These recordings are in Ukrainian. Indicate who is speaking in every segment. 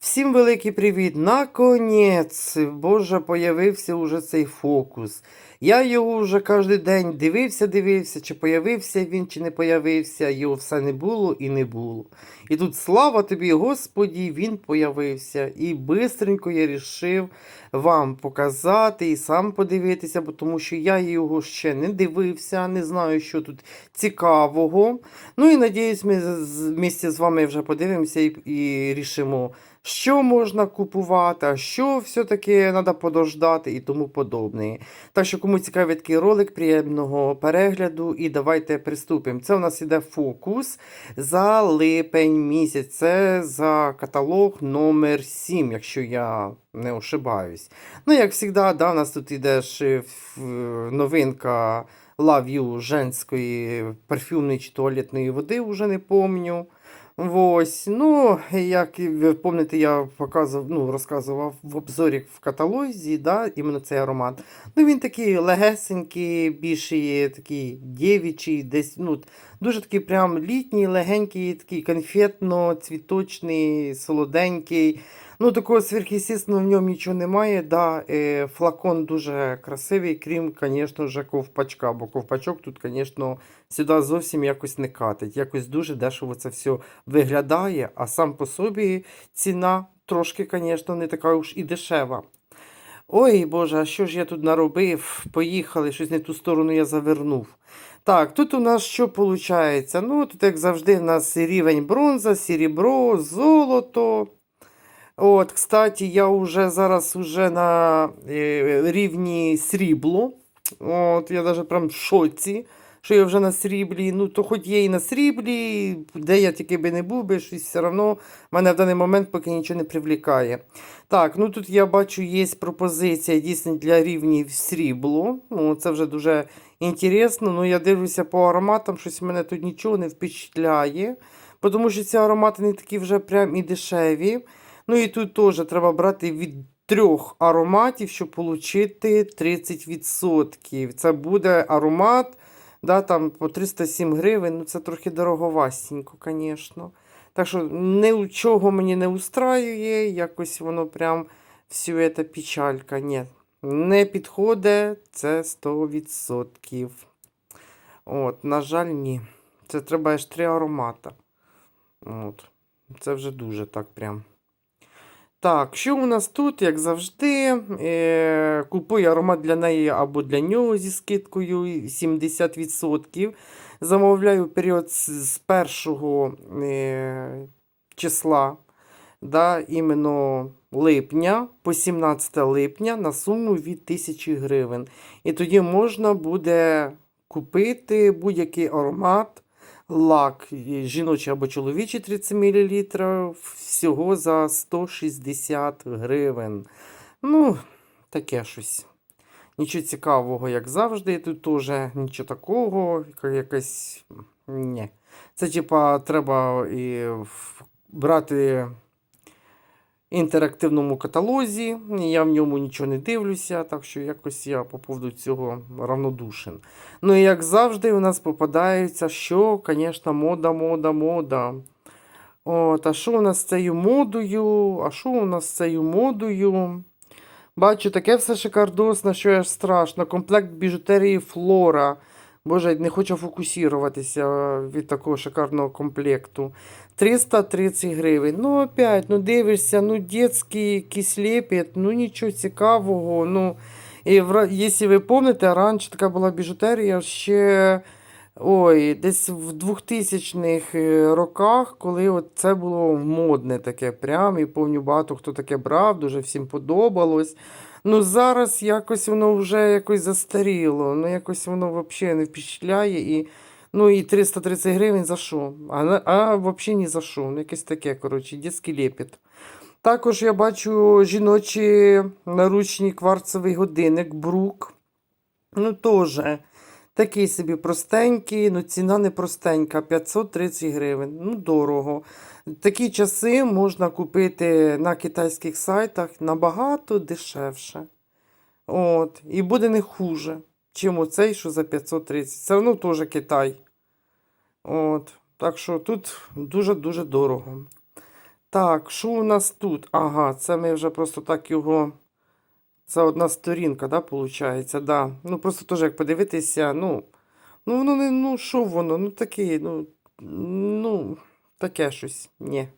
Speaker 1: Всім великий привіт! Наконець, Боже, появився уже цей фокус. Я його вже кожен день дивився, дивився, чи появився він, чи не появився. Його все не було і не було. І тут слава тобі, Господі, він появився. І бистренько я рішив вам показати і сам подивитися, бо тому що я його ще не дивився, не знаю, що тут цікавого. Ну і надіюсь, ми вместе з вами вже подивимося і, і рішимо, що можна купувати, а що все-таки треба подождати і тому подобне. Так що, кому цікавий такий ролик, приємного перегляду і давайте приступимо. Це у нас іде фокус за липень місяць. Це за каталог номер 7, якщо я не ошибаюсь. Ну, як завжди, да, у нас тут іде новинка Love You женської парфюмної чи туалетної води, вже не помню. Ось, ну, як ви пам'ятаєте, я показував, ну, розказував в обзорі в каталозі, да, іменно цей аромат. Ну, він такий легесенький, більший, такий дівічий, десь, ну, дуже такий прям літній, легенький, такий конфетно-цвіточний, солоденький. Ну, такого сверхъестественного в ньому нічого немає. Да, е, флакон дуже красивий, крім, звісно ж, ковпачка. Бо ковпачок тут, звісно, сюди зовсім якось не катить. Якось дуже дешево це все виглядає, а сам по собі ціна трошки, звісно, не така уж і дешева. Ой, Боже, а що ж я тут наробив? Поїхали, щось не ту сторону я завернув. Так, тут у нас що виходить? Ну, тут, як завжди, у нас рівень бронза, серебро, золото. От, кстати, я вже зараз уже на е, рівні срібло. От, я навіть прям в шоці, що я вже на сріблі. Ну, то хоч є і на сріблі, де я тільки би не був би, щось все одно мене в даний момент поки нічого не привлікає. Так, ну тут я бачу, є пропозиція дійсно для рівнів срібло. Ну, це вже дуже інтересно. Ну, я дивлюся по ароматам, щось мене тут нічого не впечатляє. Тому що ці аромати не такі вже прям і дешеві. Ну і тут теж треба брати від трьох ароматів, щоб отримати 30%. Це буде аромат да, там, по 307 гривень. Ну це трохи дороговастенько, звісно. Так що нічого мені не устраює, якось воно прям все це печалька. Ні, не підходить, це 100%. От, на жаль, ні. Це треба аж три аромата. От. Це вже дуже так прям. Так, що у нас тут, як завжди, е, купую аромат для неї або для нього зі скидкою 70%. Замовляю період з 1 е, числа, да, іменно липня по 17 липня на суму від 1000 гривень. І тоді можна буде купити будь-який аромат лак жіночий або чоловічий 30 мл всього за 160 гривень. Ну, таке щось. Нічого цікавого, як завжди. Тут теж нічого такого. яка- Якась. Ні. Це, типа, треба і брати інтерактивному каталозі. Я в ньому нічого не дивлюся, так що якось я по поводу цього равнодушен. Ну і як завжди, у нас попадається, що, звісно, мода, мода, мода. От, а що у нас з цією модою? А що у нас з цією модою? Бачу, таке все шикардосне, що аж страшно. Комплект біжутерії Флора. Боже, не хочу фокусуватися від такого шикарного комплекту. 330 гривень. Ну, опять, ну дивишся, ну дитячий якийсь лепет, ну нічого цікавого. Ну, і якщо ви пам'ятаєте, раніше така була біжутерія ще ой, десь в 2000-х е, роках, коли от це було модне таке прям, і повню багато хто таке брав, дуже всім подобалось. Ну зараз якось воно вже якось застаріло, ну якось воно взагалі не впечатляє. І, ну і 330 гривень за що? А, а взагалі ні за що. Ну, якесь таке, коротше, дітський лепіт. Також я бачу жіночий наручний кварцевий годинник Брук. Ну, теж такий собі простенький, ну ціна не простенька, 530 гривень. Ну, дорого. Такі часи можна купити на китайських сайтах набагато дешевше. От. І буде не хуже, чим оцей, що за 530. Це одно теж Китай. От. Так що тут дуже-дуже дорого. Так, що у нас тут? Ага, це ми вже просто так його. Це одна сторінка, да, виходить? Да. Ну, просто теж як подивитися, ну, ну воно не, ну, що воно? Ну таке, ну, ну, таке щось. Ні.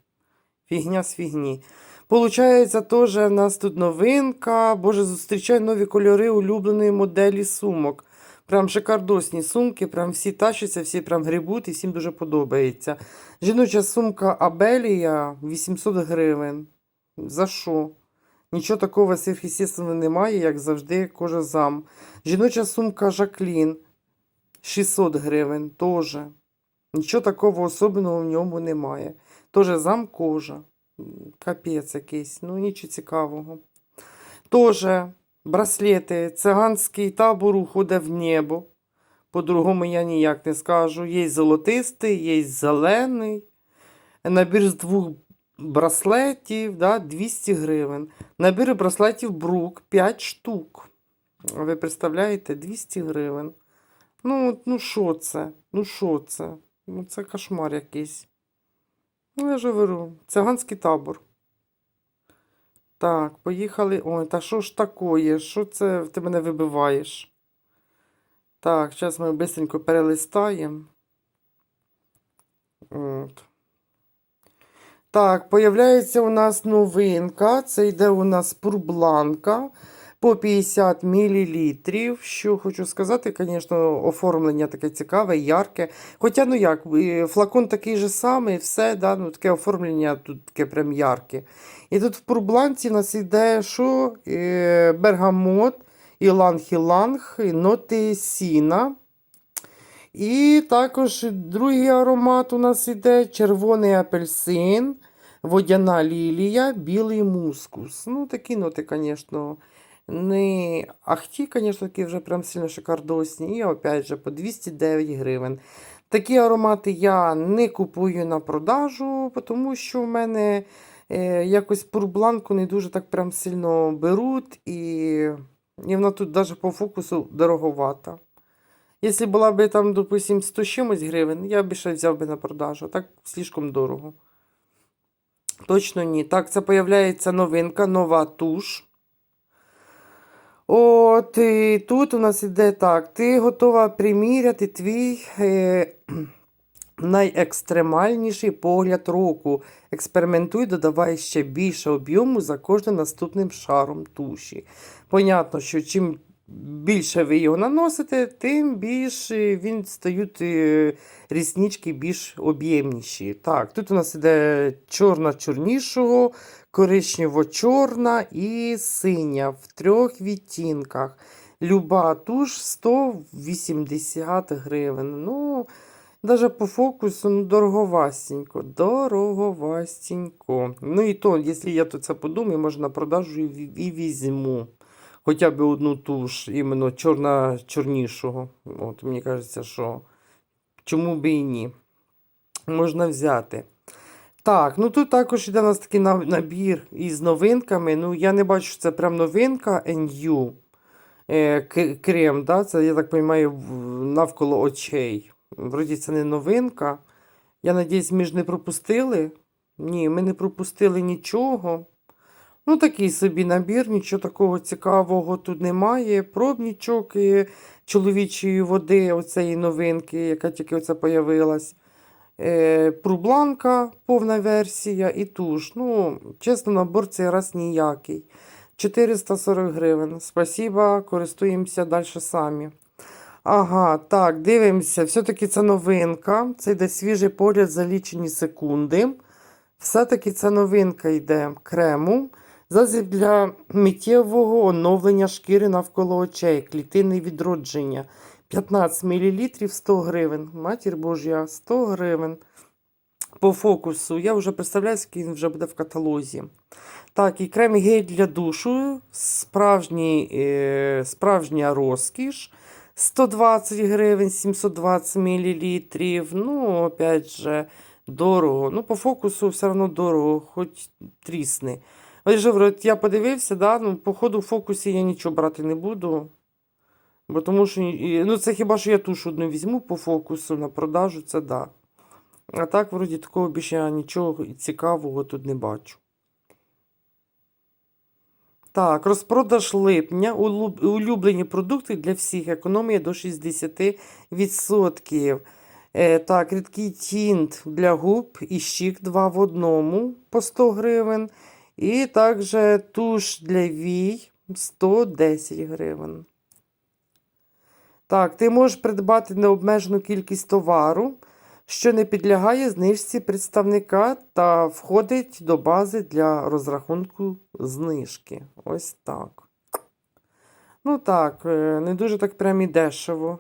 Speaker 1: Фігня з фігні. Получається, теж в нас тут новинка. Боже, зустрічай нові кольори улюбленої моделі сумок. Прям шикардосні сумки, прям всі тащаться, всі прям грибуть і всім дуже подобається. Жіноча сумка Абелія 800 гривень. За що? Нічого такого сверхъестественного немає, як завжди, кожа зам. Жіноча сумка Жаклін 600 гривень теж. Нічого такого особливого в ньому немає. Теж зам кожа. Капець якийсь, ну нічого цікавого. Тоже браслети, циганський табор уходить в небо. По-другому я ніяк не скажу. Є золотистий, є зелений. Набір з двох браслетів, да, 200 гривень. Набір браслетів Брук 5 штук. Ви представляєте, 200 гривень. Ну, ну що це? Ну що це? Ну це кошмар якийсь. Ну, я ж говорю, циганський табор. Так, поїхали. Ой, та що ж такое? Що це ти мене вибиваєш? Так, зараз ми быстренько перелистаємо. От. Так, появляється у нас новинка. Це йде у нас пурбланка по 50 мл. Що хочу сказати, звісно, оформлення таке цікаве, ярке. Хоча, ну як, флакон такий же самий, все, да, ну, таке оформлення тут таке прям ярке. І тут в пурбланці у нас йде що? Е, Бергамот, іланг-іланг, ноти сіна. І також другий аромат у нас іде червоний апельсин, водяна лілія, білий мускус. Ну, такі ноти, звісно, не ахті, звісно, такі вже прям сильно шикардосні. І опять же по 209 гривень. Такі аромати я не купую на продажу, тому що в мене е, якось пурбланку не дуже так прям сильно беруть, і, і вона тут навіть по фокусу дороговата. Якщо була б там, допустим, 100 чимось гривень, я б ще взяв би на продажу. Так слишком дорого. Точно ні. Так, це появляється новинка, нова туш. От, і тут у нас іде так. Ти готова приміряти твій е, найекстремальніший погляд року. Експериментуй, додавай ще більше об'єму за кожним наступним шаром туші. Понятно, що чим більше ви його наносите, тим більше він стають е, ріснички більш об'ємніші. Так, тут у нас іде чорна чорнішого, коричнево-чорна і синя в трьох відтінках. Люба туш 180 гривень. Ну, навіть по фокусу ну, дороговастенько. Дороговастенько. Ну і то, якщо я то це подумаю, може на продажу і візьму. Хоча б одну туш, іменно чорна чорнішого. От, мені кажеться, що чому би і ні. Можна взяти. Так, ну тут також йде у нас такий набір із новинками. Ну, я не бачу, що це прям новинка NU. Е, крем, да? це, я так розумію, навколо очей. Вроді це не новинка. Я надіюсь, ми ж не пропустили. Ні, ми не пропустили нічого. Ну, такий собі набір, нічого такого цікавого тут немає. Пробнічок чоловічої води, оцеї новинки, яка тільки оце появилась. Е, Прубланка, повна версія і туш. Ну, чесно, набор цей раз ніякий. 440 гривень. Спасіба, користуємося далі самі. Ага, так, дивимося. Все-таки це новинка. Це йде свіжий погляд за лічені секунди. Все-таки це новинка йде крему. Для миттєвого оновлення шкіри навколо очей, клітинне відродження. 15 мл 100 гривень. Матір Божя, 100 гривень. По фокусу. Я вже представляю, скільки він вже буде в каталозі. Так, і крем гель для душу. Справжній, е, справжня розкіш. 120 гривень, 720 мл. Ну, опять же, дорого. Ну, по фокусу все одно дорого, хоч трісни. Ось же, я подивився, да, ну, по ходу в фокусі я нічого брати не буду. Бо тому що, ну, це хіба що я тушу одну візьму по фокусу на продажу, це да. А так, вроді, такого більше я нічого цікавого тут не бачу. Так, розпродаж липня. Улюблені продукти для всіх. Економія до 60%. Е, так, рідкий тінт для губ і щік 2 в одному по 100 гривень. І також туш для вій 110 гривень. Так, ти можеш придбати необмежену кількість товару, що не підлягає знижці представника та входить до бази для розрахунку знижки. Ось так. Ну так, е, не дуже так прям і дешево.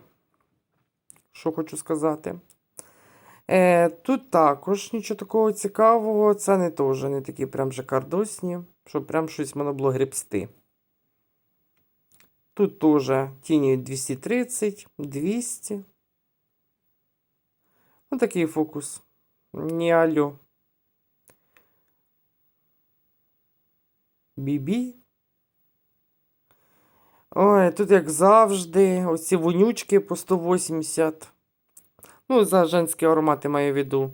Speaker 1: Що хочу сказати. Е, тут також нічого такого цікавого. Це не теж не такі прям жакардосні, щоб прям щось можна було гребсти. Тут теж тіні 230, 200. Ну, такий фокус. Не алло. Бібі. Ой, тут, як завжди, оці вонючки по 180. Ну, за женські аромати маю в виду.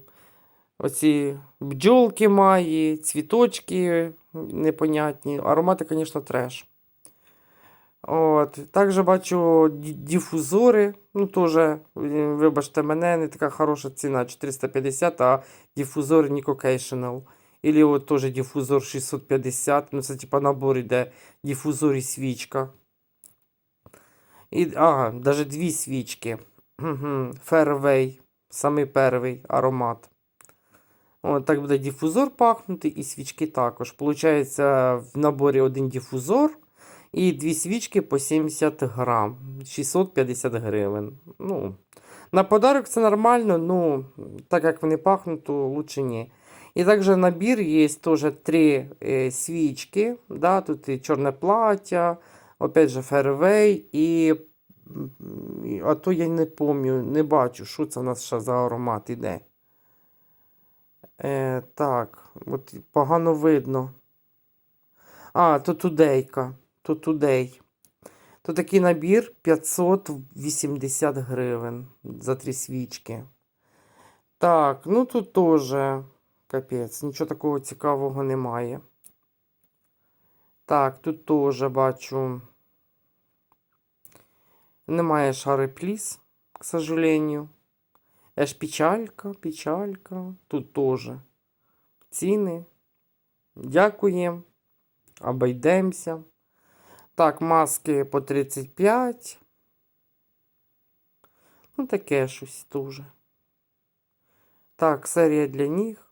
Speaker 1: Оці бджолки має, цвіточки непонятні. Аромати, звісно, треш. От. Також бачу ді- дифузори. Ну, теж, вибачте мене, не така хороша ціна. 450, а дифузор Nicocational. Ілі от теж дифузор 650. Ну, це типа набор іде дифузор і свічка. І, ага, навіть дві свічки. Fairway. Самий перший аромат. От, так буде дифузор пахнути, і свічки також. Получається, в наборі один дифузор і дві свічки по 70 грам. 650 гривень. Ну, на подарок це нормально, ну, так як вони пахнуть, то лучше ні. І також набір є теж три е, свічки. Да, тут і чорне плаття, опять же, фервей і. А то я не пам'ятаю, не бачу, що це в нас ще за аромат іде. Е, так, от погано видно. А, то тудейка. То тудей. То такий набір 580 гривень за три свічки. Так, ну тут теж капець, нічого такого цікавого немає. Так, тут теж бачу. Немає шари пліс, к сожалению. Аж печалька, печалька. Тут теж ціни. Дякуємо. Обійдемося. Так, маски по 35. Ну, таке щось дуже. Так, серія для ніг.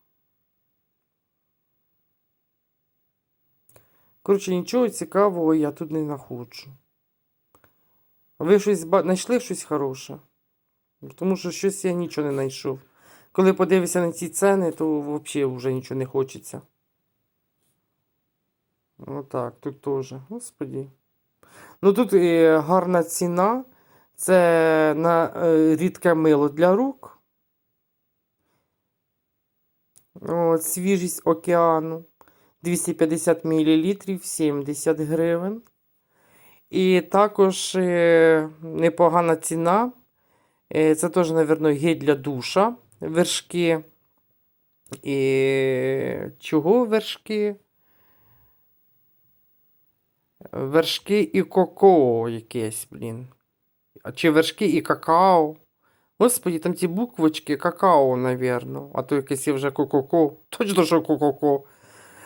Speaker 1: Коротше, нічого цікавого я тут не знаходжу. Ви щось знайшли щось хороше? Тому що щось я нічого не знайшов. Коли подивишся на ці ціни, то взагалі вже нічого не хочеться. Отак, тут теж. Господі. Ну тут е, гарна ціна. Це на е, рідке мило для рук. От, свіжість океану. 250 мл, 70 гривень. І також е, непогана ціна. Е, це теж, мабуть, гель для душа. Вершки. І чого вершки? Вершки і какао якесь, блін. Чи вершки і какао? Господі, там ті буквочки какао, навірно. А то якесь є вже ко-ко-ко. Точно, що ко-ко-ко.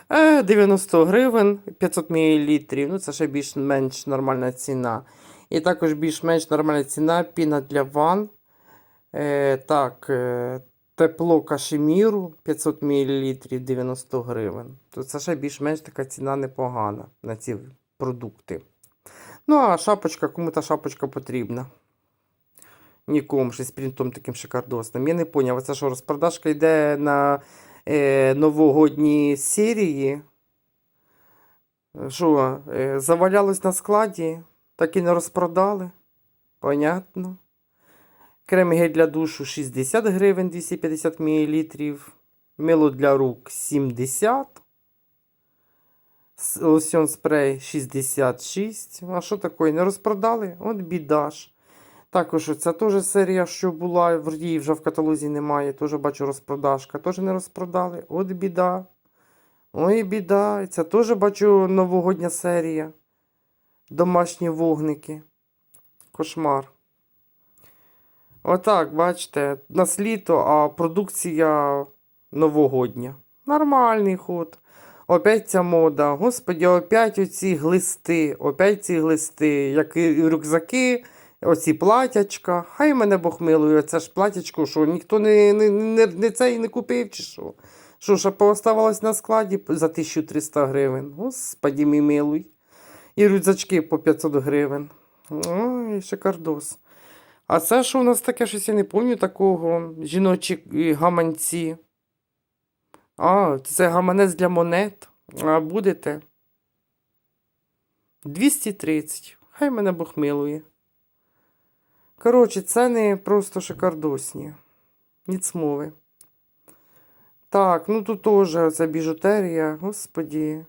Speaker 1: Е, 90 гривень, 500 мл. Ну, це ще більш-менш нормальна ціна. І також більш-менш нормальна ціна піна для ван. Е, так, е, тепло кашеміру 500 мл 90 гривень. То це ще більш-менш така ціна непогана на ці продукти. Ну, а шапочка, кому та шапочка потрібна. Нікому щось з принтом таким шикардосним. Я не поняв, це що розпродажка йде на е, новогодні серії. Що, е, завалялось на складі, так і не розпродали. Понятно. Крем гель для душу 60 гривень 250 мл. Мило для рук 70. С- Лосьон спрей 66. А що таке? Не розпродали? От біда ж. Також оця теж серія, що була, в її вже в каталозі немає. Теж бачу розпродажка. Теж не розпродали. От біда. Ой, біда. Це теж бачу новогодня серія. Домашні вогники. Кошмар. Отак, бачите, нас літо, а продукція новогодня. Нормальний ход. Опять ця мода. Господі, опять оці глисти, опять ці глисти, як і рюкзаки, оці платячка. Хай мене Бог милує, це ж платячко, що ніхто не, не, не, не цей не купив, чи що? Що ще пооставалось на складі за 1300 гривень. Господі мій милуй. І рюкзачки по 500 гривень. Ой, шикардос. А це що у нас таке щось я не пам'ятаю такого. Жіночі е, гаманці. А, це гаманець для монет. А будете? 230. Хай мене Бог милує. Коротше, ціни просто шикардосні. Ніц мови. Так, ну тут теж оця біжутерія, господі.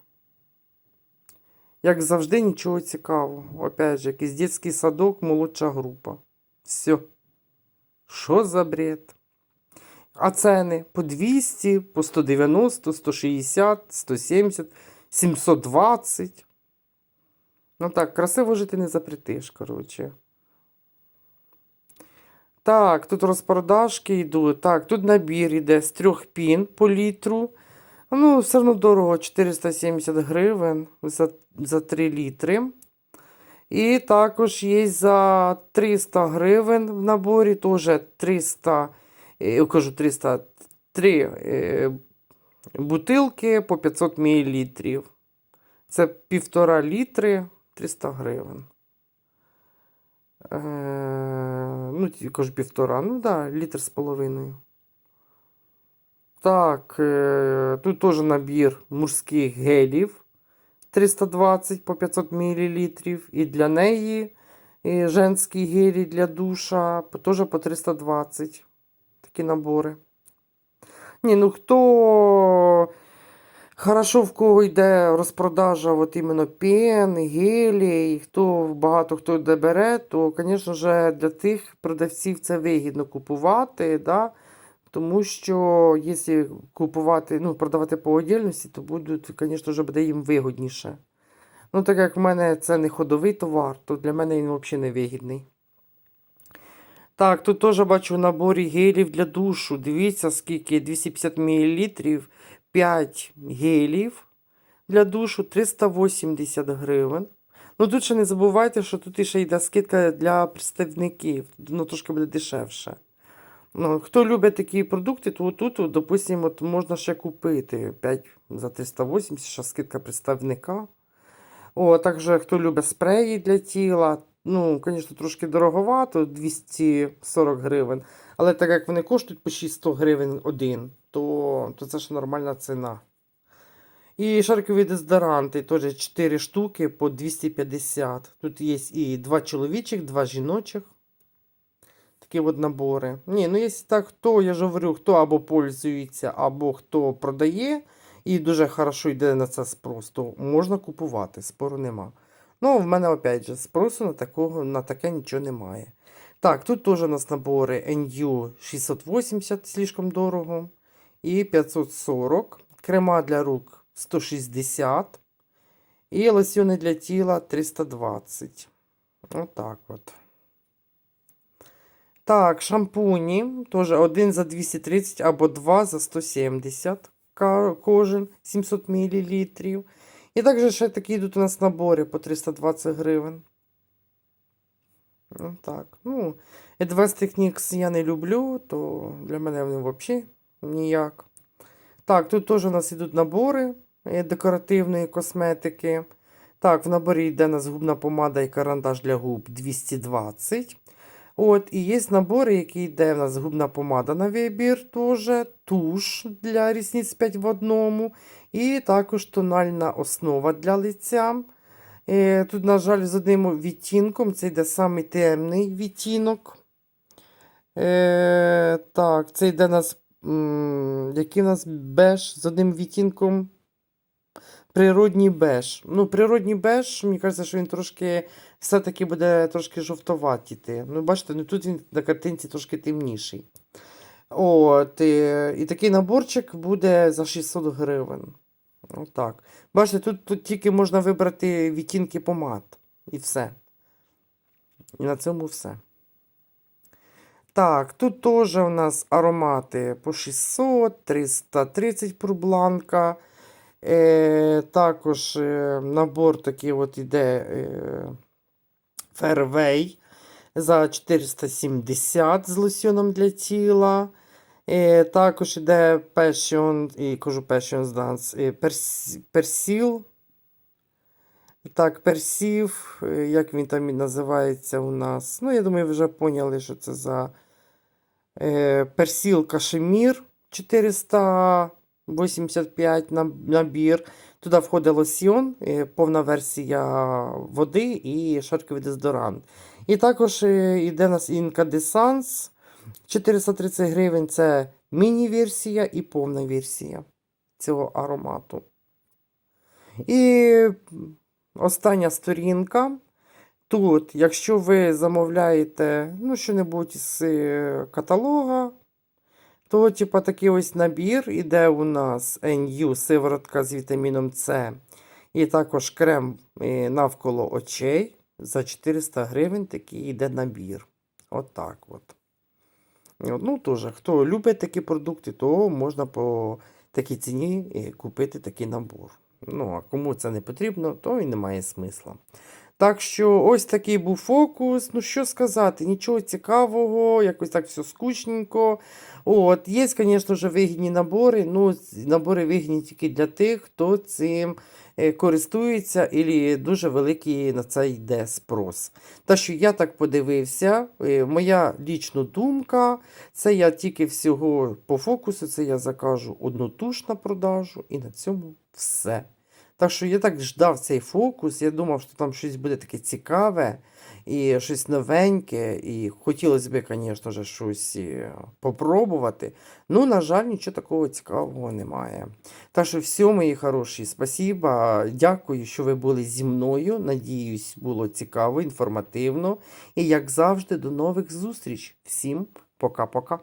Speaker 1: Як завжди, нічого цікавого. Опять же, якийсь дитячий садок, молодша група. Все. Що за бред? А ціни по 200, по 190, 160, 170, 720. Ну так, красиво жити не запретиш, коротше. Так, тут розпродажки йдуть. Так, тут набір йде з трьох пін по літру. Ну, все одно дорого, 470 гривень за, за 3 літри. І також є за 300 гривень в наборі, теж 300, е, я кажу 300, 3 е, бутилки по 500 мл. Це півтора літри 300 гривень. Е, ну, кажу півтора, ну да, літр з половиною. Так, е, тут теж набір мужських гелів 320 по 500 мл. І для неї і женські гелі для душа теж по 320. Такі набори. Ні, ну хто Хорошо, в кого йде розпродажа от іменно пен, гелі, і хто багато хто йде бере, то, звісно ж, для тих продавців це вигідно купувати, да? тому що якщо купувати, ну, продавати по отдельності, то будуть, звісно ж, буде їм вигідніше. Ну, так як в мене це не ходовий товар, то для мене він взагалі не вигідний. Так, тут теж бачу в наборі гелів для душу. Дивіться, скільки 250 мл, 5 гелів для душу 380 гривень. Ну тут ще не забувайте, що тут ще йде скидка для представників. Ну, трошки буде дешевше. Ну, хто любить такі продукти, то тут, допустимо, можна ще купити 5 за 380, ще скидка представника. О, також хто любить спреї для тіла, ну, звісно, трошки дороговато, 240 гривень. Але так як вони коштують по 600 гривень один, то, то це ж нормальна ціна. І шаркові дезодоранти теж 4 штуки по 250. Тут є і 2 чоловічих, 2 жіночих. Такі от набори. Ні, ну якщо так, хто, я ж говорю, хто або пользується, або хто продає, і дуже хорошо йде на це спрос, то можна купувати, спору нема. Ну, в мене, опять же, спросу на, такого, на таке нічого немає. Так, тут теж у нас набори NU 680, слишком дорого. І 540. Крема для рук 160. І лосьони для тіла 320. Отак от. Так, шампуні. Теж один за 230 або два за 170 кожен 700 мл. І також ще такі йдуть у нас набори по 320 гривень. Ну, так. Ну, Advanced Techniques я не люблю, то для мене вони взагалі ніяк. Так, тут теж у нас йдуть набори е, декоративної косметики. Так, в наборі йде у нас губна помада і карандаш для губ 220. От, і є набори, які йде у нас губна помада на вибір, теж, туш для рісниць 5 в одному. І також тональна основа для лиця. Е, Тут, на жаль, з одним відтінком, це йде самий темний відтінок. Е, так, це йде нас, який у нас беж з одним відтінком природній беж. Ну, природній беж, мені кажеться, що він трошки все-таки буде трошки жовтоватіти. Ну, бачите, ну тут він на картинці трошки темніший. От, і, і такий наборчик буде за 600 гривень. Отак. Бачите, тут, тут тільки можна вибрати відтінки помад. І все. І на цьому все. Так, тут теж у нас аромати по 600, 330 пурбланка. Е, також е, набор такий от іде е, Fairway за 470 з лосьоном для тіла. Е, також іде Passion, і кажу Passion Dance, Перс, Персіл. Так, персів, е, як він там і називається у нас. Ну, я думаю, ви вже поняли, що це за е, персіл кашемір 485 на- набір. Туди входить лосьйон, е, повна версія води і шарковий дезодорант. І також йде у нас інкадесанс 430 гривень. Це міні-версія і повна версія цього аромату. І остання сторінка. Тут, якщо ви замовляєте ну, що-небудь з е, каталога, то, типа, такий ось набір іде у нас NU сиворотка з вітаміном С. І також крем е, навколо очей. За 400 гривень такий йде набір. Отак от. От, Ну, теж, хто любить такі продукти, то можна по такій ціні е, купити такий набор. Ну, а кому це не потрібно, то і немає смисла. Так що ось такий був фокус. Ну, що сказати, нічого цікавого, якось так все скучненько. От, є, звісно вигідні набори. Ну, набори вигідні тільки для тих, хто цим е, користується, і дуже великий на це йде спрос. Та що я так подивився, е, моя лічна думка, це я тільки всього по фокусу, це я закажу одну туш на продажу, і на цьому все. Так що я так ждав цей фокус, я думав, що там щось буде таке цікаве і щось новеньке, і хотілося б, звісно щось е, попробувати. Ну, на жаль, нічого такого цікавого немає. Так що все, мої хороші, спасіба. Дякую, що ви були зі мною. Надіюсь, було цікаво, інформативно. І як завжди, до нових зустріч. Всім пока-пока.